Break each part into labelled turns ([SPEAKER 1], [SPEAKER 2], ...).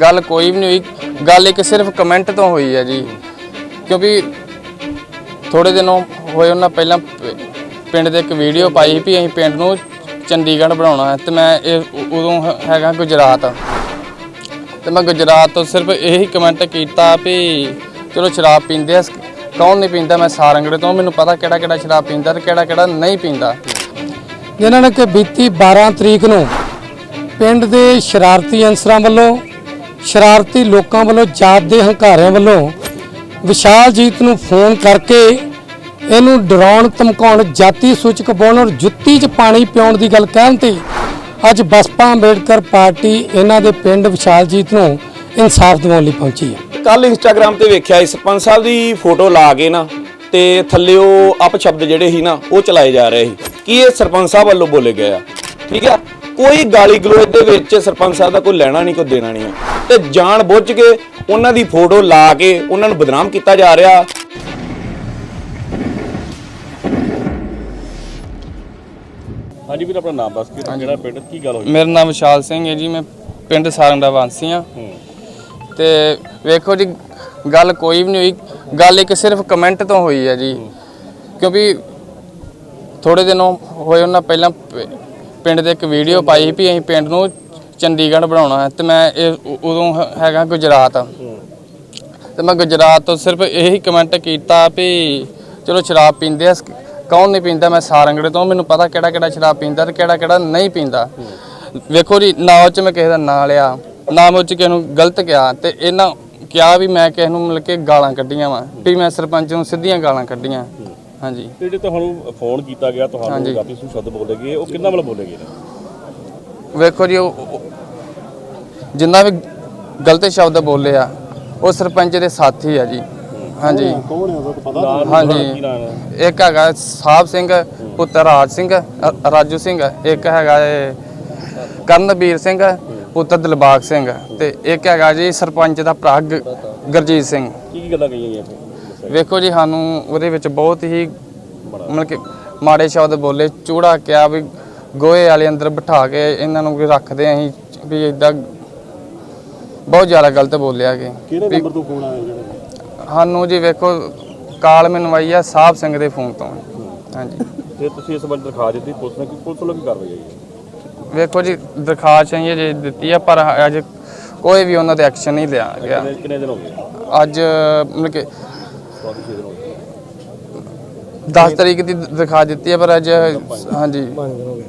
[SPEAKER 1] ਗੱਲ ਕੋਈ ਵੀ ਨਹੀਂ ਹੋਈ। ਗੱਲ ਇੱਕ ਸਿਰਫ ਕਮੈਂਟ ਤੋਂ ਹੋਈ ਹੈ ਜੀ। ਕਿਉਂਕਿ ਥੋੜੇ ਦਿਨੋਂ ਹੋਏ ਉਹਨਾਂ ਪਹਿਲਾਂ ਪ- ਪਿੰਡ ਦੇ ਇੱਕ ਵੀਡੀਓ ਪਾਈ ਵੀ ਅਸੀਂ ਪਿੰਡ ਨੂੰ ਚੰਡੀਗੜ੍ਹ ਬਣਾਉਣਾ ਹੈ। ਤੇ ਮੈਂ ਇਹ ਉਦੋਂ ਹੈਗਾ ਗੁਜਰਾਤ। ਤੇ ਮੈਂ ਗੁਜਰਾਤ ਤੋਂ ਸਿਰਫ ਇਹੀ ਕਮੈਂਟ ਕੀਤਾ ਵੀ ਚਲੋ ਸ਼ਰਾਬ ਪੀਂਦੇ ਆ। ਕੌਣ ਨਹੀਂ ਪੀਂਦਾ? ਮੈਂ ਸਾਰੰਗੜੇ ਤੋਂ। ਮੈਨੂੰ ਪਤਾ ਕਿਹੜਾ ਕਿਹੜਾ ਸ਼ਰਾਬ ਪੀਂਦਾ ਤੇ ਕਿਹੜਾ ਕਿਹੜਾ ਨਹੀਂ ਪੀਂਦਾ।
[SPEAKER 2] ਜਿਨ੍ਹਾਂ ਨੇ ਕਿ ਬੀਤੀ 12 ਤਰੀਕ ਨੂੰ ਪਿੰਡ ਦੇ ਸ਼ਰਾਰਤੀ ਅਨਸਰਾਂ ਵੱਲੋਂ ਸ਼ਰਾਰਤੀ ਲੋਕਾਂ ਵੱਲੋਂ ਜਾਤ ਦੇ ਹੰਕਾਰਿਆਂ ਵੱਲੋਂ ਵਿਸ਼ਾਲਜੀਤ ਨੂੰ ਫੋਨ ਕਰਕੇ ਇਹਨੂੰ ਡਰਾਉਣ, ਧਮਕਾਉਣ, ਜਾਤੀ ਸੂਚਕ ਬੋਲਣ ਔਰ ਜੁੱਤੀ 'ਚ ਪਾਣੀ ਪਿਉਣ ਦੀ ਗੱਲ ਕਹਿਣ ਤੇ ਅੱਜ ਬਸਪਾ ਅੰਬੇਡਕਰ ਪਾਰਟੀ ਇਹਨਾਂ ਦੇ ਪਿੰਡ ਵਿਸ਼ਾਲਜੀਤ ਨੂੰ ਇਨਸਾਫ ਦਿਵਾਉਣ ਲਈ ਪਹੁੰਚੀ ਹੈ।
[SPEAKER 3] ਕੱਲ ਇੰਸਟਾਗ੍ਰam ਤੇ ਵੇਖਿਆ ਸੀ, ਸਰਪੰਚ ਸਾਹਿਬ ਦੀ ਫੋਟੋ ਲਾ ਕੇ ਨਾ ਤੇ ਥੱਲੇ ਉਹ ਅਪ ਸ਼ਬਦ ਜਿਹੜੇ ਸੀ ਨਾ, ਉਹ ਚਲਾਏ ਜਾ ਰਹੇ ਸੀ। ਕੀ ਇਹ ਸਰਪੰਚ ਸਾਹਿਬ ਵੱਲੋਂ ਬੋਲੇ ਗਏ ਆ? ਠੀਕ ਆ? ਕੋਈ ਗਾਲੀ ਗਲੋਚ ਦੇ ਵਿੱਚ ਸਰਪੰਚ ਸਾਹਿਬ ਦਾ ਕੋਈ ਲੈਣਾ ਨਹੀਂ, ਕੋਈ ਦੇਣਾ ਨਹੀਂ ਆ। ਤੇ ਜਾਣ ਬੁੱਝ ਕੇ ਉਹਨਾਂ ਦੀ ਫੋਟੋ ਲਾ ਕੇ ਉਹਨਾਂ ਨੂੰ ਬਦਨਾਮ ਕੀਤਾ ਜਾ ਰਿਹਾ।
[SPEAKER 4] ਹਾਂਜੀ ਵੀਰ ਆਪਣਾ ਨਾਮ ਦੱਸ ਕੇ ਤੇ ਕਿਹੜਾ ਪਿੰਡ ਕੀ ਗੱਲ ਹੋਈ?
[SPEAKER 1] ਮੇਰਾ ਨਾਮ ਵਿਸ਼ਾਲ ਸਿੰਘ ਹੈ ਜੀ ਮੈਂ ਪਿੰਡ ਸਾਰੰਗੜਾ ਵਾਸੀ ਹਾਂ। ਤੇ ਵੇਖੋ ਜੀ ਗੱਲ ਕੋਈ ਵੀ ਨਹੀਂ ਹੋਈ ਗੱਲ ਇੱਕ ਸਿਰਫ ਕਮੈਂਟ ਤੋਂ ਹੋਈ ਹੈ ਜੀ। ਕਿਉਂਕਿ ਥੋੜੇ ਦਿਨੋਂ ਹੋਏ ਉਹਨਾਂ ਪਹਿਲਾਂ ਪਿੰਡ ਦੇ ਇੱਕ ਵੀਡੀਓ ਪਾਈ ਵੀ ਅਸੀਂ ਪਿੰਡ ਨੂੰ ਚੰਡੀਗੜ੍ਹ ਬਣਾਉਣਾ ਹੈ ਤੇ ਮੈਂ ਇਹ ਉ- ਉਦੋਂ ਹ- ਹੈਗਾ ਗੁਜਰਾਤ। ਤੇ ਮੈਂ ਗੁਜਰਾਤ ਤੋਂ ਸਿਰਫ ਇਹੀ ਕਮੈਂਟ ਕੀਤਾ ਵੀ ਚਲੋ ਸ਼ਰਾਬ ਪੀਂਦੇ ਆ ਕੌਣ ਨਹੀਂ ਪੀਂਦਾ ਮੈਂ ਸਾਰੰਗੜੇ ਤੋਂ ਮੈਨੂੰ ਪਤਾ ਕਿਹੜਾ ਕਿਹੜਾ ਸ਼ਰਾਬ ਪੀਂਦਾ ਤੇ ਕਿਹੜਾ ਕਿਹੜਾ ਨਹੀਂ ਪੀਂਦਾ। ਵੇਖੋ ਜੀ ਨਾ ਉਹ ਚ ਮੈਂ ਕਿਸੇ ਦਾ ਨਾਂ ਲਿਆ ਨਾ ਮੈਂ ਉਹ ਚ ਕਿਸੇ ਨੂੰ ਗਲਤ ਕਿਹਾ ਤੇ ਇਹਨਾਂ ਕਿਹਾ ਵੀ ਮੈਂ ਕਿਸੇ ਨੂੰ ਮਿਲ ਕੇ ਗਾਲਾਂ ਕੱਢੀਆਂ ਵਾ ਵੀ ਮੈਂ ਸਰਪੰਚ ਨੂੰ ਸਿੱਧੀਆਂ ਗਾਲਾਂ ਕੱਢੀਆਂ। ਹਾਂਜੀ।
[SPEAKER 4] ਤੇ ਜਿਹੜੇ ਤੁਹਾਨੂੰ ਫੋਨ ਕੀਤਾ ਗਿਆ ਤੁਹਾਨੂੰ। ਜਾਤੀ ਸੂ ਸ਼ਬਦ ਬੋਲੇ ਗਏ ਉਹ ਕਿੰਨਾ ਵੱਲੋਂ ਬੋਲੇ ਗਏ ਨੇ
[SPEAKER 1] ਵੇਖੋ ਜੀ ਜਿੰਨਾ ਵੀ ਗਲਤ ਸ਼ਬਦ ਬੋਲੇ ਆ ਉਹ ਸਰਪੰਚ ਦੇ ਸਾਥੀ ਆ ਜੀ। ਹਾਂਜੀ। ਹਾਂਜੀ। ਇੱਕ ਹੈਗਾ ਸਾਹਿਬ ਸਿੰਘ ਪੁੱਤਰ ਰਾਜ ਸਿੰਘ ਰਾਜੂ ਸਿੰਘ ਇੱਕ ਹੈਗਾ ਏ ਕਰਨਵੀਰ ਸਿੰਘ ਪੁੱਤਰ ਦਿਲਬਾਗ ਸਿੰਘ ਤੇ ਇੱਕ ਹੈਗਾ ਜੀ ਸਰਪੰਚ ਦਾ ਭਰਾ ਗ- ਗੁਰਜੀਤ ਸਿੰਘ।
[SPEAKER 4] ਕੀ ਕੀ ਗੱਲਾਂ ਕਹੀਆਂ
[SPEAKER 1] ਵੇਖੋ ਜੀ ਸਾਨੂੰ ਉਹਦੇ ਵਿੱਚ ਬਹੁਤ ਹੀ ਮਤਲਬ ਕਿ ਮਾੜੇ ਸ਼ਬਦ ਬੋਲੇ ਚੂੜਾ ਕਿਹਾ ਵੀ ਗੋਹੇ ਵਾਲੇ ਅੰਦਰ ਬਿਠਾ ਕੇ ਇਹਨਾਂ ਨੂੰ ਰੱਖਦੇ ਅਸੀਂ ਵੀ ਇਦਾਂ ਬਹੁਤ ਜ਼ਿਆਦਾ ਗਲਤ ਬੋਲਿਆ ਕਿ
[SPEAKER 4] ਕਿਹੜੇ ਨੰਬਰ ਤੋਂ ਫੋਨ ਆਇਆ ਜਿਹੜਾ?
[SPEAKER 1] ਸਾਨੂੰ ਜੀ ਵੇਖੋ ਕਾਲ ਮੈਨੂੰ ਆਈ ਆ ਸਾਹਿਬ ਸਿੰਘ ਦੇ ਫੋਨ ਤੋਂ। ਹਾਂਜੀ।
[SPEAKER 4] ਤੇ ਤੁਸੀਂ ਇਸ ਬੰਦੇ ਦਿਖਾ ਦਿੱਤੀ ਪੁਲਿਸ ਨੇ ਕੀ ਪੁਲਿਸ ਵੱਲੋਂ ਕੀ ਕਾਰਵਾਈ ਹੈ?
[SPEAKER 1] ਵੇਖੋ ਜੀ ਦਰਖਾਸਤ ਚਾਹੀਏ ਜੇ ਦਿੱਤੀ ਆ ਪਰ ਅੱਜ ਕੋਈ ਵੀ ਉਹਨਾਂ ਤੇ ਐਕਸ਼ਨ ਨਹੀਂ ਲਿਆ ਗਿਆ।
[SPEAKER 4] ਕਿੰਨੇ ਦਿਨ ਹੋ ਗਏ?
[SPEAKER 1] ਅੱਜ ਮਤਲਬ ਕਿ
[SPEAKER 4] ਗਏ
[SPEAKER 1] 10 ਤਰੀਕ ਦੀ ਦਿਖਾ ਦਿੱਤੀ ਹੈ ਪਰ ਅੱਜ ਹਾਂਜੀ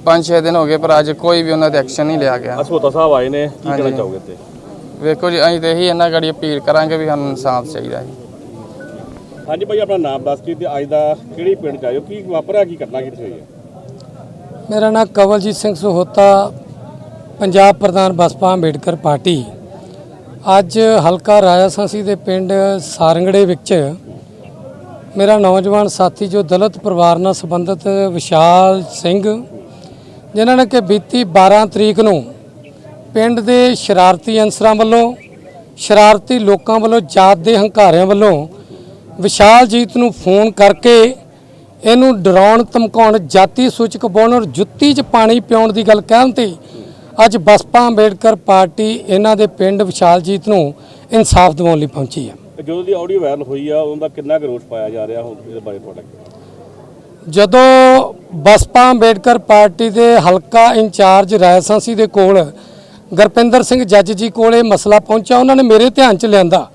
[SPEAKER 1] 5-6 ਦਿਨ ਹੋ ਗਏ ਪਰ ਅੱਜ ਕੋਈ ਵੀ ਉਹਨਾਂ ਤੇ ਐਕਸ਼ਨ ਨਹੀਂ ਲਿਆ ਗਿਆ।
[SPEAKER 4] ਅਸੋਤਾ ਸਾਹਿਬ ਆਏ ਨੇ ਕੀ ਕਹਿਣਾ। ਚਾਹੋਗੇ ਤੇ
[SPEAKER 1] ਵੇਖੋ ਜੀ ਅਸੀਂ ਤੇ ਇਹੀ ਇਹਨਾਂ ਗਾੜੀ ਅਪੀਲ ਕਰਾਂਗੇ ਵੀ ਸਾਨੂੰ ਇਨਸਾਫ ਚਾਹੀਦਾ ਹੈ।
[SPEAKER 4] ਹਾਂਜੀ ਭਾਈ ਆਪਣਾ ਨਾਮ ਦੱਸ ਕੇ ਤੇ ਅੱਜ ਦਾ ਕਿਹੜੀ ਪਿੰਡ ਚ ਆਇਓ ਕੀ ਵਾਪਰਿਆ ਕੀ ਘਟਨਾ ਕਿੱਥੇ ਹੋਈ ਹੈ?
[SPEAKER 2] ਮੇਰਾ ਨਾਮ ਕਵਲਜੀਤ ਸਿੰਘ ਸੋਹਤਾ ਪੰਜਾਬ ਪ੍ਰਧਾਨ ਬਸਪਾ ਅੰਬੇਡਕਰ ਪਾਰਟੀ। ਅੱਜ ਹਲਕਾ ਰਾਜਾਸਾਂਸੀ ਦੇ ਪਿੰਡ ਸਾਰੰਗੜੇ ਵਿੱਚ ਮੇਰਾ ਨੌਜਵਾਨ ਸਾਥੀ ਜੋ ਦਲਿਤ ਪਰਿਵਾਰ ਨਾਲ ਸੰਬੰਧਿਤ ਵਿਸ਼ਾਲ ਸਿੰਘ, ਜਿਨ੍ਹਾਂ ਨੇ ਕਿ ਬੀਤੀ 12 ਤਰੀਕ ਨੂੰ ਪਿੰਡ ਦੇ ਸ਼ਰਾਰਤੀ ਅਨਸਰਾਂ ਵੱਲੋਂ, ਸ਼ਰਾਰਤੀ ਲੋਕਾਂ ਵੱਲੋਂ, ਜਾਤ ਦੇ ਹੰਕਾਰਿਆਂ ਵੱਲੋਂ ਵਿਸ਼ਾਲਜੀਤ ਨੂੰ ਫੋਨ ਕਰਕੇ ਇਹਨੂੰ ਡਰਾਉਣ, ਧਮਕਾਉਣ, ਜਾਤੀ ਸੂਚਕ ਬੋਲਣ ਔਰ ਜੁੱਤੀ 'ਚ ਪਾਣੀ ਪਿਉਣ ਦੀ ਗੱਲ ਕਹਿਣ ਤੇ ਅੱਜ ਬਸਪਾ ਅੰਬੇਡਕਰ ਪਾਰਟੀ ਇਹਨਾਂ ਦੇ ਪਿੰਡ ਵਿਸ਼ਾਲਜੀਤ ਨੂੰ ਇਨਸਾਫ ਦਿਵਾਉਣ ਲਈ ਪਹੁੰਚੀ ਹੈ।
[SPEAKER 4] ਜਦੋਂ ਦੀ ਆਡੀਓ ਵਾਇਰਲ ਹੋਈ ਆ ਉਹਦਾ ਕਿੰਨਾ ਕੁ ਰੋਸ ਪਾਇਆ ਜਾ ਰਿਹਾ ਹੁਣ ਇਹਦੇ ਬਾਰੇ ਤੁਹਾਡਾ
[SPEAKER 2] ਜਦੋਂ ਬਸਪਾ ਅੰਬੇਡਕਰ ਪਾਰਟੀ ਦੇ ਹਲਕਾ ਇੰਚਾਰਜ ਰਾਜਸਾਂਸੀ ਦੇ ਕੋਲ ਗੁਰਪਿੰਦਰ ਸਿੰਘ ਜੱਜ ਜੀ ਕੋਲ ਇਹ ਮਸਲਾ ਪਹੁੰਚਿਆ, ਉਹਨਾਂ ਨੇ ਮੇਰੇ ਧਿਆਨ 'ਚ ਲਿਆਂਦਾ।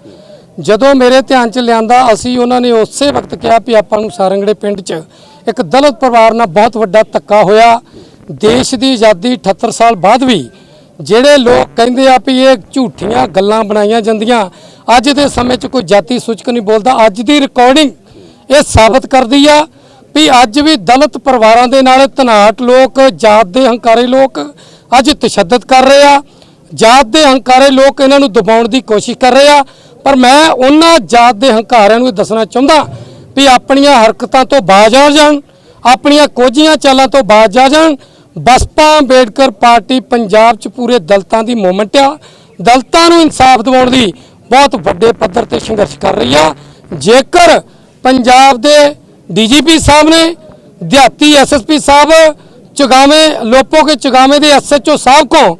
[SPEAKER 2] ਜਦੋਂ ਮੇਰੇ ਧਿਆਨ 'ਚ ਲਿਆਂਦਾ, ਅਸੀਂ ਉਹਨਾਂ ਨੇ ਉਸੇ ਵਕਤ ਕਿਹਾ ਵੀ ਆਪਾਂ ਨੂੰ ਸਾਰੰਗੜੇ ਪਿੰਡ 'ਚ ਇੱਕ ਦਲਿਤ ਪਰਿਵਾਰ ਨਾਲ ਬਹੁਤ ਵੱਡਾ ਧੱਕਾ ਹੋਇਆ। ਦੇਸ਼ ਦੀ ਆਜ਼ਾਦੀ 78 ਸਾਲ ਬਾਅਦ ਵੀ ਜਿਹੜੇ ਲੋਕ ਕਹਿੰਦੇ ਆ ਵੀ ਇਹ ਝੂਠੀਆਂ ਗੱਲਾਂ ਬਣਾਈਆਂ ਜਾਂਦੀਆਂ, ਅੱਜ ਦੇ ਸਮੇਂ 'ਚ ਕੋਈ ਜਾਤੀ ਸੂਚਕ ਨਹੀਂ ਬੋਲਦਾ, ਅੱਜ ਦੀ ਰਿਕਾਰਡਿੰਗ ਇਹ ਸਾਬਤ ਕਰਦੀ ਆ ਵੀ ਅੱਜ ਵੀ ਦਲਿਤ ਪਰਿਵਾਰਾਂ ਦੇ ਨਾਲ ਤਨਾਟ ਲੋਕ, ਜਾਤ ਦੇ ਹੰਕਾਰੇ ਲੋਕ ਅੱਜ ਤਸ਼ੱਦਦ ਕਰ ਰਹੇ ਆ। ਜਾਤ ਦੇ ਹੰਕਾਰੇ ਲੋਕ ਇਹਨਾਂ ਨੂੰ ਦਬਾਉਣ ਦੀ ਕੋਸ਼ਿਸ਼ ਕਰ ਰਹੇ ਆ। ਪਰ ਮੈਂ ਉਹਨਾਂ ਜਾਤ ਦੇ ਹੰਕਾਰਿਆਂ ਨੂੰ ਇਹ ਦੱਸਣਾ ਚਾਹੁੰਦਾ ਵੀ ਆਪਣੀਆਂ ਹਰਕਤਾਂ ਤੋਂ ਬਾਜ਼ ਆ ਜਾਣ, ਆਪਣੀਆਂ ਕੋਝੀਆਂ ਚਾਲਾਂ ਤੋਂ ਬਾਜ਼ ਆ ਜਾਣ ਬਸਪਾ ਅੰਬੇਡਕਰ ਪਾਰਟੀ ਪੰਜਾਬ 'ਚ ਪੂਰੇ ਦਲਤਾਂ ਦੀ ਮੂਵਮੈਂਟ ਆ। ਦਲਤਾਂ ਨੂੰ ਇਨਸਾਫ ਦਿਵਾਉਣ ਦੀ ਬਹੁਤ ਵੱਡੇ ਪੱਧਰ ਤੇ ਸੰਘਰਸ਼ ਕਰ ਰਹੀ ਆ। ਜੇਕਰ ਪੰਜਾਬ ਦੇ ਡੀਜੀਪੀ ਸਾਹਿਬ ਨੇ, ਦਿਹਾਤੀ ਐਸਐਸਪੀ ਸਾਹਿਬ, ਚੁਗਾਵੇਂ, ਲੋਪੋ ਕੇ ਚੁਗਾਵੇਂ ਦੇ ਐਸਐਚਓ ਸਾਹਿਬ ਕੋ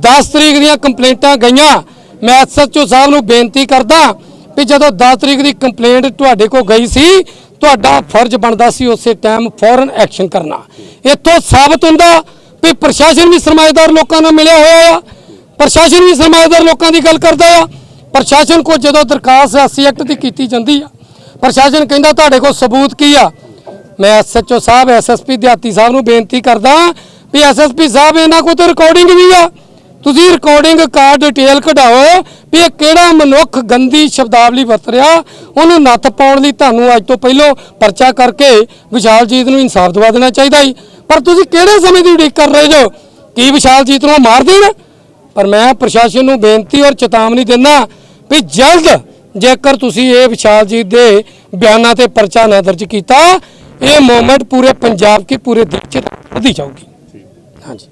[SPEAKER 2] 10 ਤਰੀਕ ਦੀਆਂ ਕੰਪਲੇਂਟਾਂ ਗਈਆਂ, ਮੈਂ ਐਸਐਚਓ ਸਾਹਿਬ ਨੂੰ ਬੇਨਤੀ ਕਰਦਾ ਵੀ ਜਦੋਂ 10 ਤਰੀਕ ਦੀ ਕੰਪਲੇਂਟ ਤੁਹਾਡੇ ਕੋਲ ਗਈ ਸੀ ਤੁਹਾਡਾ ਫਰਜ਼ ਬਣਦਾ ਸੀ ਉਸੇ ਟਾਈਮ ਫੌਰਨ ਐਕਸ਼ਨ ਕਰਨਾ। ਇੱਥੋਂ ਸਾਬਤ ਹੁੰਦਾ ਵੀ ਪ੍ਰਸ਼ਾਸਨ ਵੀ ਸਰਮਾਏਦਾਰ ਲੋਕਾਂ ਨਾਲ ਮਿਲਿਆ ਹੋਇਆ ਆ। ਪ੍ਰਸ਼ਾਸਨ ਵੀ ਸਰਮਾਏਦਾਰ ਲੋਕਾਂ ਦੀ ਗੱਲ ਕਰਦਾ ਆ। ਪ੍ਰਸ਼ਾਸਨ ਕੋ ਜਦੋਂ ਦਰਖਾਸਤ ਐਸਸੀ ਐਕਟ ਦੀ ਕੀਤੀ ਜਾਂਦੀ ਆ, ਪ੍ਰਸ਼ਾਸਨ ਕਹਿੰਦਾ ਤੁਹਾਡੇ ਕੋਲ ਸਬੂਤ ਕੀ ਆ? ਮੈਂ ਐਸਐਚਓ ਸਾਹਿਬ ਐਸਐਸਪੀ ਦਿਹਾਤੀ ਸਾਹਿਬ ਨੂੰ ਬੇਨਤੀ ਕਰਦਾ ਵੀ ਐਸਐਸਪੀ ਸਾਹਿਬ ਇਹਨਾਂ ਕੋਲ ਤੇ ਰਿਕਾਰਡਿੰਗ ਵੀ ਆ। ਤੁਸੀਂ ਰਿਕਾਰਡਿੰਗ ਕਾਰ ਡਿਟੇਲ ਕਢਾਓ ਵੀ ਇਹ ਕਿਹੜਾ ਮਨੁੱਖ ਗੰਦੀ ਸ਼ਬਦਾਵਲੀ ਵਰਤ ਰਿਹਾ ਉਹਨੂੰ ਨੱਥ ਪਾਉਣ ਲਈ ਤੁਹਾਨੂੰ ਅੱਜ ਤੋਂ ਪਹਿਲਾਂ ਪਰਚਾ ਕਰਕੇ ਵਿਸ਼ਾਲਜੀਤ ਨੂੰ ਇਨਸਾਫ ਦਿਵਾ ਦੇਣਾ ਚਾਹੀਦਾ ਸੀ ਪਰ ਤੁਸੀਂ ਕਿਹੜੇ ਸਮੇਂ ਦੀ ਉਡੀਕ ਕਰ ਰਹੇ ਜੋ? ਕੀ ਵਿਸ਼ਾਲਜੀਤ ਨੂੰ ਮਾਰ ਦੇਣ? ਪਰ ਮੈਂ ਪ੍ਰਸ਼ਾਸਨ ਨੂੰ ਬੇਨਤੀ ਔਰ ਚੇਤਾਵਨੀ ਦਿੰਦਾ ਵੀ ਜਲਦ ਜੇਕਰ ਤੁਸੀਂ ਇਹ ਵਿਸ਼ਾਲਜੀਤ ਦੇ ਬਿਆਨਾਂ ਤੇ ਪਰਚਾ ਨਾ ਦਰਜ ਕੀਤਾ ਇਹ ਮੂਵਮੈਂਟ ਪੂਰੇ ਪੰਜਾਬ ਕੀ ਪੂਰੇ ਦੇਸ਼ ਚ ਵਧੀ ਜਾਊਗੀ। ਹਾਂਜੀ।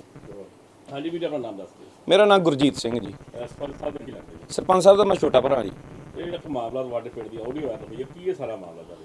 [SPEAKER 4] ਹਾਂਜੀ ਵੀਰ ਆਪਣਾ ਨਾਮ ਦੱਸ।
[SPEAKER 3] ਮੇਰਾ ਨਾਮ ਗੁਰਜੀਤ ਸਿੰਘ ਜੀ।
[SPEAKER 4] ਸਰਪੰਚ ਸਾਹਿਬ ਦਾ ਕੀ ਲੱਗਦਾ ਜੀ?
[SPEAKER 3] ਸਰਪੰਚ ਸਾਹਿਬ ਦਾ ਮੈਂ ਛੋਟਾ ਭਰਾ ਜੀ।
[SPEAKER 4] ਇਹ ਜਿਹੜਾ ਇੱਕ ਮਾਮਲਾ ਤੁਹਾਡੇ ਪਿੰਡ ਦੀ ਆਡੀਓ ਆਇਆ ਹੋਈ ਹੈ ਕੀ ਇਹ ਸਾਰਾ ਮਾਮਲਾ ਚੱਲ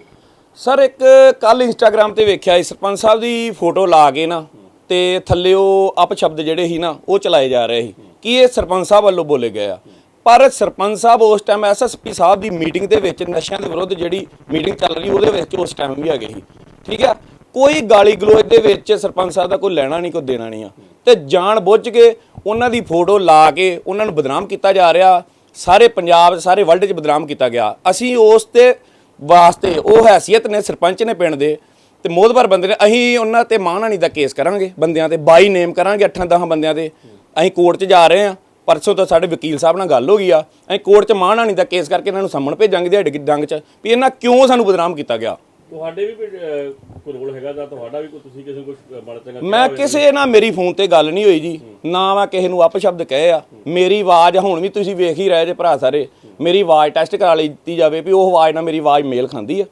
[SPEAKER 3] ਸਰ ਇੱਕ ਕੱਲ ਇੰਸਟਾਗ੍ਰam ਤੇ ਵੇਖਿਆ ਸੀ ਸਰਪੰਚ ਸਾਹਿਬ ਦੀ ਫੋਟੋ ਲਾ ਕੇ ਨਾ ਤੇ ਥੱਲੇ ਉਹ ਅਪ ਸ਼ਬਦ ਜਿਹੜੇ ਸੀ ਨਾ ਉਹ ਚਲਾਏ ਜਾ ਰਹੇ ਸੀ। ਕੀ ਇਹ ਸਰਪੰਚ ਸਾਹਿਬ ਵੱਲੋਂ ਬੋਲੇ ਗਏ ਆ? ਪਰ ਸਰਪੰਚ ਸਾਹਿਬ ਉਸ ਟਾਈਮ ਐਸਐਸਪੀ ਸਾਹਿਬ ਦੀ ਮੀਟਿੰਗ ਦੇ ਵਿੱਚ ਨਸ਼ਿਆਂ ਦੇ ਵਿਰੁੱਧ ਜਿਹੜੀ ਮੀਟਿੰਗ ਚੱਲ ਰਹੀ ਉਹਦੇ ਵਿੱਚ ਉਸ ਟਾਈਮ ਵੀ ਹੈਗੇ ਸੀ। ਠੀਕ ਆ? ਕੋਈ ਗਾਲੀ ਗਲੋਚ ਦੇ ਵਿੱਚ ਸਰਪੰਚ ਸਾਹਿਬ ਦਾ ਕੋਈ ਲੈਣਾ ਨਹੀਂ ਕੋਈ ਦੇਣਾ ਨਹੀਂ ਆ। ਤੇ ਜਾਣ ਬੁੱਝ ਕੇ ਉਹਨਾਂ ਦੀ ਫੋਟੋ ਲਾ ਕੇ ਉਹਨਾਂ ਨੂੰ ਬਦਨਾਮ ਕੀਤਾ ਜਾ ਰਿਹਾ। ਸਾਰੇ ਪੰਜਾਬ ਸਾਰੇ ਵਰਲਡ 'ਚ ਬਦਨਾਮ ਕੀਤਾ ਗਿਆ। ਅਸੀਂ ਉਸ ਤੇ ਵਾਸਤੇ ਉਹ ਹੈਸੀਅਤ ਨੇ, ਸਰਪੰਚ ਨੇ ਪਿੰਡ ਦੇ ਤੇ ਮੋਦਬਰ ਬੰਦੇ ਨੇ, ਅਸੀਂ ਉਹਨਾਂ ਤੇ ਮਾਨਹਾਨੀ ਦਾ ਕੇਸ ਕਰਾਂਗੇ ਬੰਦਿਆਂ ਤੇ 22 ਨੇਮ ਕਰਾਂਗੇ 8-10 ਬੰਦਿਆਂ ਤੇ। ਅਸੀਂ ਕੋਰਟ 'ਚ ਜਾ ਰਹੇ ਹਾਂ, ਪਰਸੋਂ ਤੋਂ ਸਾਡੇ ਵਕੀਲ ਸਾਹਿਬ ਨਾਲ ਗੱਲ ਹੋ ਗਈ ਆ। ਅਸੀਂ ਕੋਰਟ 'ਚ ਮਾਨਹਾਨੀ ਦਾ ਕੇਸ ਕਰਕੇ ਇਹਨਾਂ ਨੂੰ ਸਾਹਮਣ ਭੇਜਾਂਗੇ ਦਿਹਾੜੀ ਡੰਗ 'ਚ ਵੀ ਇਹਨਾਂ ਕਿਉਂ ਸਾਨੂੰ ਬਦਨਾਮ ਕੀਤਾ ਗਿਆ?
[SPEAKER 4] ਤੁਹਾਡੇ ਵੀ ਕੋਈ ਰੋਲ ਹੈਗਾ ਜਾਂ ਤੁਹਾਡਾ ਵੀ ਕੋਈ ਤੁਸੀਂ ਕਿਸੇ ਨੂੰ ਕੁਝ ਚੰਗਾ ਕਿਹਾ
[SPEAKER 3] ਮੈਂ? ਕਿਸੇ ਨਾਲ ਮੇਰੀ ਫੋਨ ਤੇ ਗੱਲ ਨਹੀਂ ਹੋਈ ਜੀ। ਨਾ ਮੈਂ ਕਿਸੇ ਨੂੰ ਅਪਸ਼ਬਦ ਕਹੇ ਆ। ਮੇਰੀ ਆਵਾਜ਼ ਹੁਣ ਵੀ ਤੁਸੀਂ ਵੇਖ ਹੀ ਰਹੇ ਜੇ ਭਰਾ ਸਾਰੇ। ਮੇਰੀ ਆਵਾਜ਼ ਟੈਸਟ ਕਰਾ ਲਈ ਦਿੱਤੀ ਜਾਵੇ ਵੀ ਉਹ ਆਵਾਜ਼ ਨਾਲ ਮੇਰੀ ਆਵਾਜ਼ ਮੇਲ ਖਾਂਦੀ ਆ।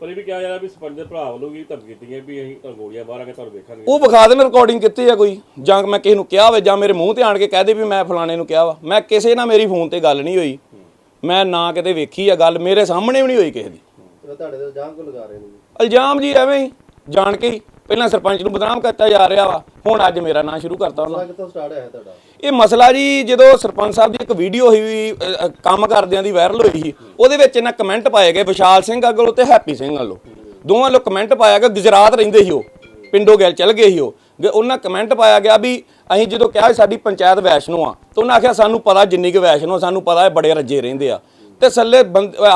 [SPEAKER 4] ਪਰ ਇਹ ਵੀ ਕਿਹਾ ਜਾਂਦਾ ਵੀ ਸਰਪੰਚ ਦੇ ਭਰਾ ਵੱਲੋਂ ਵੀ ਧਮਕੀ ਦਿੱਤੀਆਂ ਵੀ ਅਸੀਂ ਤੁਹਾਨੂੰ ਗੋਲੀਆਂ ਮਾਰਾਂਗੇ ਤੁਹਾਨੂੰ ਵੇਖਾਂਗੇ।
[SPEAKER 3] ਉਹ ਵਿਖਾ ਦੇ ਮੈਂ ਰਿਕਾਰਡਿੰਗ ਕੀਤੀ ਆ ਕੋਈ। ਜਾਂ ਮੈਂ ਕਿਸੇ ਨੂੰ ਕਿਹਾ ਹੋਵੇ ਜਾਂ ਮੇਰੇ ਮੂੰਹ ਤੇ ਆਣ ਕੇ ਕਹਿ ਦੇ ਵੀ ਮੈਂ ਫਲਾਣੇ ਨੂੰ ਕਿਹਾ ਵਾ। ਮੈਂ ਕਿਸੇ ਨਾਲ ਮੇਰੀ ਫੋਨ ਤੇ ਗੱਲ ਨਹੀਂ ਹੋਈ। ਮੈਂ ਨਾ ਕਿਤੇ ਵੇਖੀ ਆ ਗੱਲ ਮੇਰੇ ਸਾਹਮਣੇ ਵੀ ਨਹੀਂ ਹੋਈ ਕਿਸੇ ਦੀ।
[SPEAKER 5] ਤੁਹਾਡੇ ਤੇ ਇਲਜ਼ਾਮ ਕਿਉਂ ਲਗਾ ਰਹੇ ਨੇ? ਜੀ
[SPEAKER 3] ਇਲਜ਼ਾਮ ਜੀ ਐਵੇਂ ਹੀ ਜਾਣ ਕੇ ਹੀ। ਪਹਿਲਾਂ ਸਰਪੰਚ ਨੂੰ ਬਦਨਾਮ ਕਰਤਾ ਜਾ ਰਿਹਾ ਵਾ ਹੁਣ ਅੱਜ ਮੇਰਾ ਨਾਂ ਸ਼ੁਰੂ ਕਰਤਾ ਉਹਨਾਂ
[SPEAKER 5] ਮਸਲਾ ਕਿੱਥੋਂ ਸਟਾਰਟ ਹੋਇਆ ਤੁਹਾਡਾ?
[SPEAKER 3] ਇਹ ਮਸਲਾ ਜੀ ਜਦੋਂ ਸਰਪੰਚ ਸਾਹਿਬ ਦੀ ਇੱਕ ਵੀਡੀਓ ਹੋਈ ਅ, ਅ, ਕੰਮ ਕਰਦਿਆਂ ਦੀ ਵਾਇਰਲ ਹੋਈ ਸੀ ਉਹਦੇ ਵਿੱਚ ਇਹਨਾਂ ਕਮੈਂਟ ਪਾਏ ਗਏ ਵਿਸ਼ਾਲ ਸਿੰਘ ਵੱਲੋਂ ਤੇ ਹੈਪੀ ਸਿੰਘ ਵੱਲੋਂ। ਦੋਵਾਂ ਲੋਕ ਕਮੈਂਟ ਪਾਇਆ ਗਿਆ ਗੁਜਰਾਤ ਰਹਿੰਦੇ ਸੀ ਉਹ ਪਿੰਡੋ ਗੈਲ ਚਲ ਗਏ ਸੀ ਉਹ। ਗ- ਉਹਨਾਂ ਕਮੈਂਟ ਪਾਇਆ ਗਿਆ ਵੀ ਅਸੀਂ ਜਦੋਂ ਕਿਹਾ ਸੀ ਸਾਡੀ ਪੰਚਾਇਤ ਵੈਸ਼ਨੋ ਆ ਤਾਂ ਉਹਨਾਂ ਆਖਿਆ ਸਾਨੂੰ ਪਤਾ ਜਿੰਨੀ ਕੁ ਵੈਸ਼ਨੋ ਸਾਨੂੰ ਪਤਾ ਹੈ ਬੜੇ ਰੱਜੇ ਰਹਿੰਦੇ ਆ। ਤੇ ਸੱਲੇ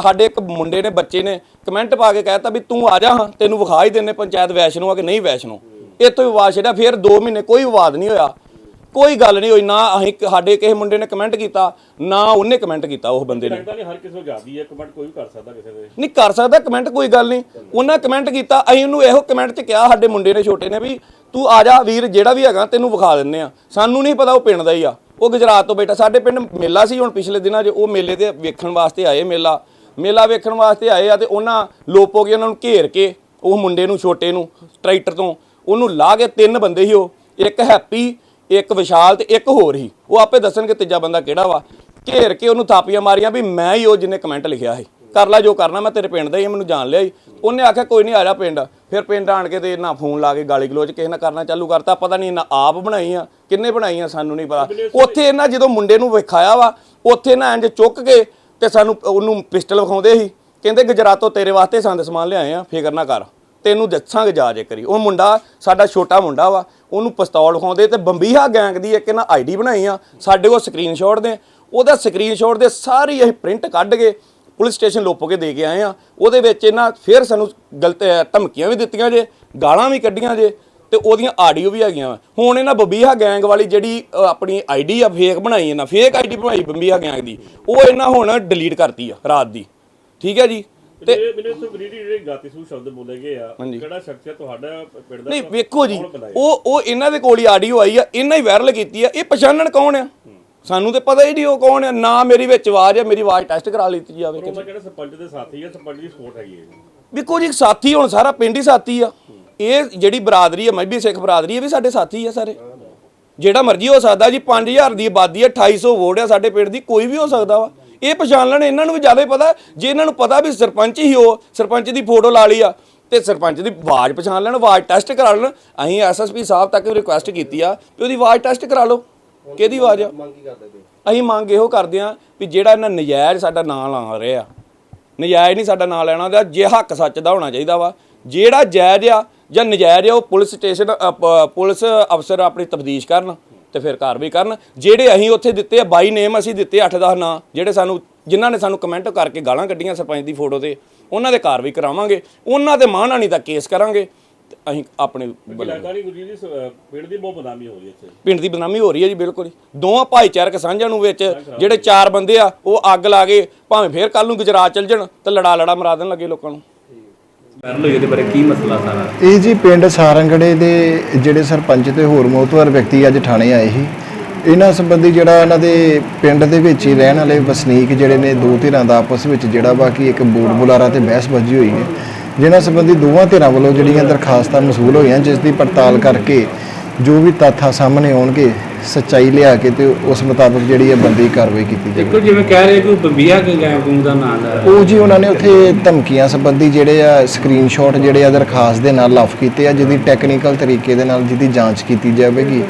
[SPEAKER 3] ਸਾਡੇ ਇੱਕ ਮੁੰਡੇ ਨੇ ਬੱਚੇ ਨੇ ਕਮੈਂਟ ਪਾ ਕੇ ਕਹਿਤਾ ਵੀ ਤੂੰ ਆ ਜਾ ਹਾਂ ਤੈਨੂੰ ਵਿਖਾ ਹੀ ਦਿੰਨੇ ਪੰਚਾਇਤ ਵੈਸ਼ਨੋ ਆ ਕਿ ਨਹੀਂ ਵੈਸ਼ਨੋ। ਇੱਥੋਂ ਵਿਵਾਦ ਛਿੜਿਆ ਫਿਰ 2 ਮਹੀਨੇ ਕੋਈ ਵਿਵਾਦ ਨਹੀਂ ਹੋਇਆ। ਕੋਈ ਗੱਲ ਨਹੀਂ ਹੋਈ ਨਾ ਅਸੀਂ ਸਾਡੇ ਕਿਸੇ ਮੁੰਡੇ ਨੇ ਕਮੈਂਟ ਕੀਤਾ ਨਾ ਉਹਨੇ ਕਮੈਂਟ ਕੀਤਾ ਉਹ ਬੰਦੇ ਨੇ।
[SPEAKER 4] ਹਰ ਕਿਸੇ ਨੂੰ ਆਜ਼ਾਦੀ ਹੈ ਕਮੈਂਟ ਕੋਈ ਵੀ ਕਰ ਸਕਦਾ ਕਿਸੇ ਦੇ।
[SPEAKER 3] ਨਹੀਂ ਕਰ ਸਕਦਾ ਕਮੈਂਟ ਕੋਈ ਗੱਲ ਨਹੀਂ। ਉਹਨਾਂ ਕਮੈਂਟ ਕੀਤਾ ਅਸੀਂ ਉਹਨੂੰ ਇਹੋ ਕਮੈਂਟ 'ਚ ਕਿਹਾ ਸਾਡੇ ਮੁੰਡੇ ਨੇ ਛੋਟੇ ਨੇ ਵੀ ਤੂੰ ਆ ਜਾ ਵੀਰ ਜਿਹੜਾ ਵੀ ਹੈਗਾ ਤੈਨੂੰ ਵਿਖਾ ਦਿੰਨੇ ਆ। ਸਾਨੂੰ ਨਹੀਂ ਪਤਾ ਉਹ ਪਿੰਡ ਦਾ ਹੀ ਆ। ਉਹ ਗੁਜਰਾਤ ਤੋਂ ਬੈਠਾ। ਸਾਡੇ ਪਿੰਡ ਮੇਲਾ ਸੀ ਹੁਣ ਪਿਛਲੇ ਦਿਨਾਂ 'ਚ, ਉਹ ਮੇਲੇ ਤੇ ਵੇਖਣ ਵਾਸਤੇ ਆਏ ਮੇਲਾ। ਮੇਲਾ ਵੇਖਣ ਵਾਸਤੇ ਆਏ ਆ ਤੇ ਉਹਨਾਂ ਲੋਪੋ ਕੇ ਉਹਨਾਂ ਨੂੰ ਘੇਰ ਕੇ, ਉਹ ਮੁੰਡੇ ਨੂੰ, ਛੋਟੇ ਨੂੰ, ਟਰੈਕਟਰ ਤੋਂ, ਉਹਨੂੰ ਲਾ ਕੇ ਤਿੰਨ ਬੰਦੇ ਸੀ ਉਹ। ਇੱਕ ਹੈਪੀ, ਇੱਕ ਵਿਸ਼ਾਲ ਤੇ ਇੱਕ ਹੋਰ ਹੀ ਉਹ ਆਪੇ ਦੱਸਣਗੇ ਤੀਜਾ ਬੰਦਾ ਕਿਹੜਾ ਵਾ। ਘੇਰ ਕੇ ਉਹਨੂੰ ਥਾਪੀਆਂ ਮਾਰੀਆਂ ਵੀ ਮੈਂ ਹੀ ਉਹ ਜਿਹਨੇ ਕਮੈਂਟ ਲਿਖਿਆ ਸੀ। ਕਰ ਲੈ ਜੋ ਕਰਨਾ ਮੈਂ ਤੇਰੇ ਪਿੰਡ ਦਾ ਹੀ ਹਾਂ, ਮੈਨੂੰ ਜਾਣ ਲਿਆ ਸੀ ਉਹਨੇ ਆਖਿਆ ਕੋਈ ਨਹੀਂ ਆ ਜਾ ਪਿੰਡ। ਫਿਰ ਪਿੰਡ ਆਣ ਕੇ ਤੇ ਨਾ ਫੋਨ ਲਾ ਕੇ ਗਾਲੀ ਗਲੋਚ ਕਿਸੇ ਨਾਲ ਕਰਨਾ ਚਾਲੂ ਕਰਤਾ। ਪਤਾ ਨਹੀਂ ਇਹਨਾਂ ਆਪ ਬਣਾਈਆਂ ਕਿੰਨੇ ਬਣਾਈਆਂ ਸਾਨੂੰ ਨਹੀਂ ਪਤਾ। ਉੱਥੇ ਇਹਨਾਂ ਜਦੋਂ ਮੁੰਡੇ ਨੂੰ ਵਿਖਾਇਆ ਵਾ ਉੱਥੇ ਨਾ ਇੰਜ ਚੁੱਕ ਕੇ ਤੇ ਸਾਨੂੰ ਉਹਨੂੰ ਪਿਸਟਲ ਵਿਖਾਉਂਦੇ ਸੀ। ਕਹਿੰਦੇ ਗੁਜਰਾਤੋਂ ਤੇਰੇ ਵਾਸਤੇ ਸੰਦ ਸਮਾਨ ਲਿਆਏ ਆ ਫਿਕਰ ਨਾ ਕਰ। ਤੈਨੂੰ ਦੱਸਾਂਗੇ ਜਾ ਜੇ ਕਰੀ। ਉਹ ਮੁੰਡਾ ਸਾਡਾ ਛੋਟਾ ਮੁੰਡਾ ਵਾ ਉਹਨੂੰ ਪਿਸਤੌਲ ਵਿਖਾਉਂਦੇ ਤੇ ਬੰਬੀਹਾ ਗੈਂਗ ਦੀ ਇੱਕ ਇਹਨਾਂ ਆਈਡੀ ਬਣਾਈ ਆ। ਸਾਡੇ ਕੋਲ ਸਕਰੀਨਸ਼ਾਟ ਦੇ ਉਹਦਾ ਸਕਰੀਨਸ਼ਾਟ ਦੇ ਸਾਰੀ ਅਸੀਂ ਪ੍ਰਿੰਟ ਕੱਢ ਕੇ ਪੁਲਿਸ ਸਟੇਸ਼ਨ ਲੋਪੋ ਕੇ ਦੇ ਕੇ ਆਏ ਆ। ਉਹਦੇ ਵਿੱਚ ਇਹਨਾਂ ਫਿਰ ਸਾਨੂੰ ਗਲਤ ਧਮਕੀਆਂ ਵੀ ਦਿੱਤੀਆਂ ਜੇ ਗਾਲਾਂ ਵੀ ਕੱਢੀਆਂ ਜੇ ਤੇ ਉਹਦੀਆਂ ਆਡੀਓ ਵੀ ਹੈਗੀਆਂ ਹੁਣ ਇਹਨਾਂ ਬੰਬੀਹਾ ਗੈਂਗ ਵਾਲੀ ਜਿਹੜੀ ਆਪਣੀ ਆਈਡੀ ਆ ਫੇਕ ਬਣਾਈ ਇਹਨਾਂ ਫੇਕ ਆਈਡੀ ਬਣਾਈ ਬੰਬੀਹਾ ਗੈਂਗ ਦੀ ਉਹ ਇਹਨਾਂ ਹੁਣ ਡਿਲੀਟ ਕਰਤੀ ਆ ਰਾਤ ਦੀ। ਠੀਕ ਹੈ ਜੀ?
[SPEAKER 4] ਤੇ ਮੈਨੂੰ ਇਸ ਵੀਡੀਓ ਜਿਹੜੇ ਜਾਤੀ ਸੂ ਸ਼ਬਦ ਬੋਲੇ ਗਏ ਆ। ਕਿਹੜਾ ਸ਼ਖਸ ਹੈ ਤੁਹਾਡਾ ਪਿੰਡ ਦਾ
[SPEAKER 3] ਨਹੀਂ ਵੇਖੋ ਜੀ? ਉਹ ਉਹ ਇਹਨਾਂ ਦੇ ਕੋਲ ਹੀ ਆਡੀਓ ਆਈ ਆ ਇਹਨਾਂ ਹੀ ਵਾਇਰਲ ਕੀਤੀ ਆ ਇਹ ਪਛਾਣਨ ਕੌਣ ਆ? ਸਾਨੂੰ ਤੇ ਪਤਾ ਹੀ ਨਹੀਂ ਉਹ ਕੌਣ ਆ ਨਾ ਮੇਰੀ ਵਿੱਚ ਆਵਾਜ਼ ਆ ਮੇਰੀ ਆਵਾਜ਼ ਟੈਸਟ ਕਰਾ ਲਈ ਜਾਵੇ
[SPEAKER 4] ਮੈਂ ਕਿਹੜਾ ਸਰਪੰਚ ਦੇ ਸਾਥੀ ਹੈ ਸਰਪੰਚ ਦੀ ਸਪੋਰਟ ਹੈਗੀ ਹੈ
[SPEAKER 3] ਵੇਖੋ ਜੀ ਸਾਥੀ ਹੁਣ ਸਾਰਾ ਪਿੰਡ ਹੀ ਸਾਥੀ ਆ। ਇਹ ਜਿਹੜੀ ਬਰਾਦਰੀ ਆ ਮੱਝੀ ਸਿੱਖ ਬਰਾਦਰੀ ਇਹ ਵੀ ਸਾਡੇ ਸਾਥੀ ਆ ਸਾਰੇ। ਜਿਹੜਾ ਮਰਜ਼ੀ ਹੋ ਸਕਦਾ ਜੀ 5000 ਦੀ ਆਬਾਦੀ ਆ 2800 ਵੋਟ ਆ ਸਾਡੇ ਪਿੰਡ ਦੀ ਕੋਈ ਵੀ ਹੋ ਸਕਦਾ ਵਾ। ਇਹ ਪਛਾਣ ਲੈਣ ਇਹਨਾਂ ਨੂੰ ਵੀ ਜ਼ਿਆਦਾ ਹੀ ਪਤਾ। ਜੇ ਇਹਨਾਂ ਨੂੰ ਪਤਾ ਵੀ ਸਰਪੰਚ ਹੀ ਉਹ ਸਰਪੰਚ ਦੀ ਫੋਟੋ ਲਾ ਲਈ ਆ ਤੇ ਸਰਪੰਚ ਦੀ ਆਵਾਜ਼ ਪਛਾਣ ਲੈਣ ਆਵਾਜ਼ ਟੈਸਟ ਕਰਾ ਲੈਣ। ਅਸੀਂ ਐਸਐਸਪੀ ਸਾਹਿਬ ਤੱਕ ਰਿਕੁਐਸਟ ਕੀਤੀ ਆ ਵੀ ਉਹਦੀ ਆਵਾਜ਼ ਟੈਸਟ ਕਰਾ ਲਓ। ਕਿਹਦੀ ਆਵਾਜ਼ ਆ?
[SPEAKER 5] ਮੰਗ ਕੀ ਕਰਦੇ ਤੇ
[SPEAKER 3] ਅਸੀਂ ਮੰਗ ਇਹੋ ਕਰਦੇ ਆ ਵੀ ਜਿਹੜਾ ਇਹਨਾਂ ਨਜਾਇਜ਼ ਸਾਡਾ ਨਾਂ ਲਾ ਰਿਹਾ ਨਜਾਇਜ਼ ਨਹੀਂ ਸਾਡਾ ਨਾਂ ਲੈਣਾ ਦਾ ਜੇ ਹੱਕ ਸੱਚ ਦਾ ਹੋਣਾ ਚਾਹੀਦਾ ਵਾ। ਜਿਹੜਾ ਜਾਇਜ਼ ਆ ਜਾਂ ਨਜਾਇਜ਼ ਆ ਉਹ ਪੁਲਿਸ ਸਟੇਸ਼ਨ ਪੁਲਿਸ ਅਫਸਰ ਆਪਣੀ ਤਫਤੀਸ਼ ਕਰਨ ਤੇ ਫਿਰ ਕਾਰਵਾਈ ਕਰਨ। ਜਿਹੜੇ ਅਸੀਂ ਉੱਥੇ ਦਿੱਤੇ ਆ ਬਾਈ ਨੇਮ ਅਸੀਂ ਦਿੱਤੇ 8-10 ਨਾਂ ਜਿਹੜੇ ਸਾਨੂੰ ਜਿਨ੍ਹਾਂ ਨੇ ਸਾਨੂੰ ਕਮੈਂਟ ਕਰਕੇ ਗਾਲਾਂ ਕੱਢੀਆਂ ਸਰਪੰਚ ਦੀ ਫੋਟੋ ਤੇ ਉਹਨਾਂ ਦੇ ਕਾਰਵਾਈ ਕਰਾਵਾਂਗੇ। ਉਹਨਾਂ ਦੇ ਮਾਨਹਾਨੀ ਦਾ ਕੇਸ ਕਰਾਂਗੇ। ਤੇ ਅਸੀਂ ਆਪਣੇ ਵੱਲੋਂ।
[SPEAKER 4] ਲੱਗਦਾ ਨਹੀਂ ਗੁਰਜੀਤ ਜੀ ਸ- ਪਿੰਡ ਦੀ ਬਹੁਤ ਬਦਨਾਮੀ ਹੋ ਰਹੀ ਹੈ ਇੱਥੇ।
[SPEAKER 3] ਪਿੰਡ ਦੀ ਬਦਨਾਮੀ ਹੋ ਰਹੀ ਹੈ ਜੀ ਬਿਲਕੁਲ ਹੀ। ਦੋਵਾਂ ਭਾਈਚਾਰਕ ਸਾਂਝਾਂ ਨੂੰ ਵਿੱਚ ਜਿਹੜੇ ਚਾਰ ਬੰਦੇ ਆ ਉਹ ਅੱਗ ਲਾ ਕੇ ਭਾਵੇਂ ਫੇਰ ਕੱਲ ਨੂੰ ਗੁਜਰਾਤ ਚਲ ਜਾਣ ਤੇ ਲੜਾ ਲੜਾ ਮਰਾ ਦੇਣ ਲੱਗੇ ਲੋਕਾਂ ਨੂੰ।
[SPEAKER 6] ਇਹ ਜੀ ਪਿੰਡ ਸਾਰੰਗੜੇ ਦੇ ਜਿਹੜੇ ਸਰਪੰਚ ਤੇ ਹੋਰ ਮੋਤਵਰ ਵਿਅਕਤੀ ਅੱਜ ਥਾਣੇ ਆਏ ਸੀ। ਇਹਨਾਂ ਸੰਬੰਧੀ ਜਿਹੜਾ ਇਹਨਾਂ ਦੇ ਪਿੰਡ ਦੇ ਵਿੱਚ ਹੀ ਰਹਿਣ ਵਾਲੇ ਵਸਨੀਕ ਜਿਹੜੇ ਨੇ ਦੋ ਧਿਰਾਂ ਦਾ ਆਪਸ ਵਿੱਚ ਜਿਹੜਾ ਬਾਕੀ ਇੱਕ ਬੋਰਡ ਬੁਲਾਰਾ ਤੇ ਬਹਿਸਬਾਜ਼ੀ ਹੋਈ ਹੈ। ਜਿਨ੍ਹਾਂ ਸੰਬੰਧੀ ਦੋਵਾਂ ਧਿਰਾਂ ਵੱਲੋਂ ਜਿਹੜੀਆਂ ਦਰਖਾਸਤਾਂ ਮਸੂਲ ਹੋਈਆਂ ਜਿਸ ਦੀ ਪੜਤਾਲ ਕਰਕੇ ਜੋ ਵੀ ਤੱਥ ਸਾਹਮਣੇ ਆਉਣਗੇ ਸੱਚਾਈ ਲਿਆ ਕੇ ਤੇ ਉਸ ਮੁਤਾਬਕ ਜਿਹੜੀ ਹੈ ਬੰਦੀ ਕਾਰਵਾਈ ਕੀਤੀ ਜਾਵੇ
[SPEAKER 7] ਦੇਖੋ ਜਿਵੇਂ ਕਹਿ ਰਹੇ ਕਿ ਬੰਬੀਆ ਗੂੰਗ ਦਾ ਨਾਂ ਲੈ ਰਿਹਾ।
[SPEAKER 6] ਉਹ ਜੀ ਉਹਨਾਂ ਨੇ ਉੱਥੇ ਧਮਕੀਆਂ ਸੰਬੰਧੀ ਜਿਹੜੇ ਆ ਸਕਰੀਨਸ਼ਾਟ ਜਿਹੜੇ ਆ ਦਰਖਾਸਤ ਦੇ ਨਾਲ ਲਾਫ ਕੀਤੇ ਆ ਜਿਹਦੀ ਟੈਕਨੀਕਲ ਤਰੀਕੇ ਦੇ ਨਾਲ ਜਿਹਦੀ ਜਾਂਚ ਕੀਤੀ ਜਾਵੇਗੀ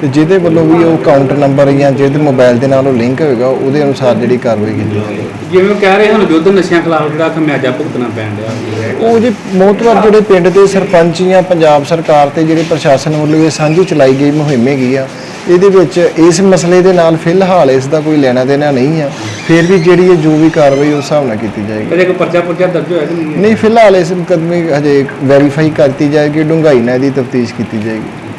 [SPEAKER 6] ਤੇ ਜਿਹਦੇ ਵੱਲੋਂ ਵੀ ਉਹ ਕਾਊਂਟ ਨੰਬਰ ਜਾਂ ਜਿਹਦੇ ਮੋਬਾਈਲ ਦੇ ਨਾਲ ਉਹ ਲਿੰਕ ਹੋਏਗਾ ਉਹਦੇ ਅਨੁਸਾਰ ਜਿਹੜੀ ਕਾਰਵਾਈ ਕੀਤੀ ਜਾਵੇਗੀ
[SPEAKER 7] ਜਿਵੇਂ ਉਹ ਕਹਿ ਰਹੇ ਹਨ ਯੁੱਧ ਨਸ਼ਿਆਂ ਖਿਲਾਫ ਜਿਹੜਾ ਖਮਿਆਜਾ ਭੁਗਤਣਾ ਪੈਣ ਡਿਆ
[SPEAKER 6] ਉਹ ਜੀ ਮੋਤਵਰ ਜਿਹੜੇ ਪਿੰਡ ਦੇ ਸਰਪੰਚ ਜਾਂ ਪੰਜਾਬ ਸਰਕਾਰ ਤੇ ਜਿਹੜੇ ਪ੍ਰਸ਼ਾਸਨ ਵੱਲੋਂ ਇਹ ਸਾਂਝੀ ਚਲਾਈ ਗਈ ਮੁਹਿੰਮ ਹੈਗੀ ਆ ਇਹਦੇ ਵਿੱਚ ਇਸ ਮਸਲੇ ਦੇ ਨਾਲ ਫਿਲਹਾਲ ਇਸ ਦਾ ਕੋਈ ਲੈਣਾ ਦੇਣਾ ਨਹੀਂ ਆ। ਫਿਰ ਵੀ ਜਿਹੜੀ ਇਹ ਜੋ ਵੀ ਕਾਰਵਾਈ ਉਸ ਹਿਸਾਬ ਨਾਲ ਕੀਤੀ ਜਾਏਗੀ।
[SPEAKER 7] ਕਦੇ ਕੋਈ ਪਰਚਾ ਪੁਰਚਾ ਦਰਜ ਹੋਇਆ ਕਿ ਨਹੀਂ
[SPEAKER 6] ਨਹੀਂ ਫਿਲਹਾਲ ਇਸ ਮੁਕਦਮੇ ਹਜੇ ਵੈਰੀਫਾਈ ਕਰਤੀ ਜਾਏਗੀ ਡੂੰਘਾਈ ਨਾਲ ਇਹਦੀ ਤਫਤੀਸ਼ ਕੀਤੀ ਜਾਏਗੀ।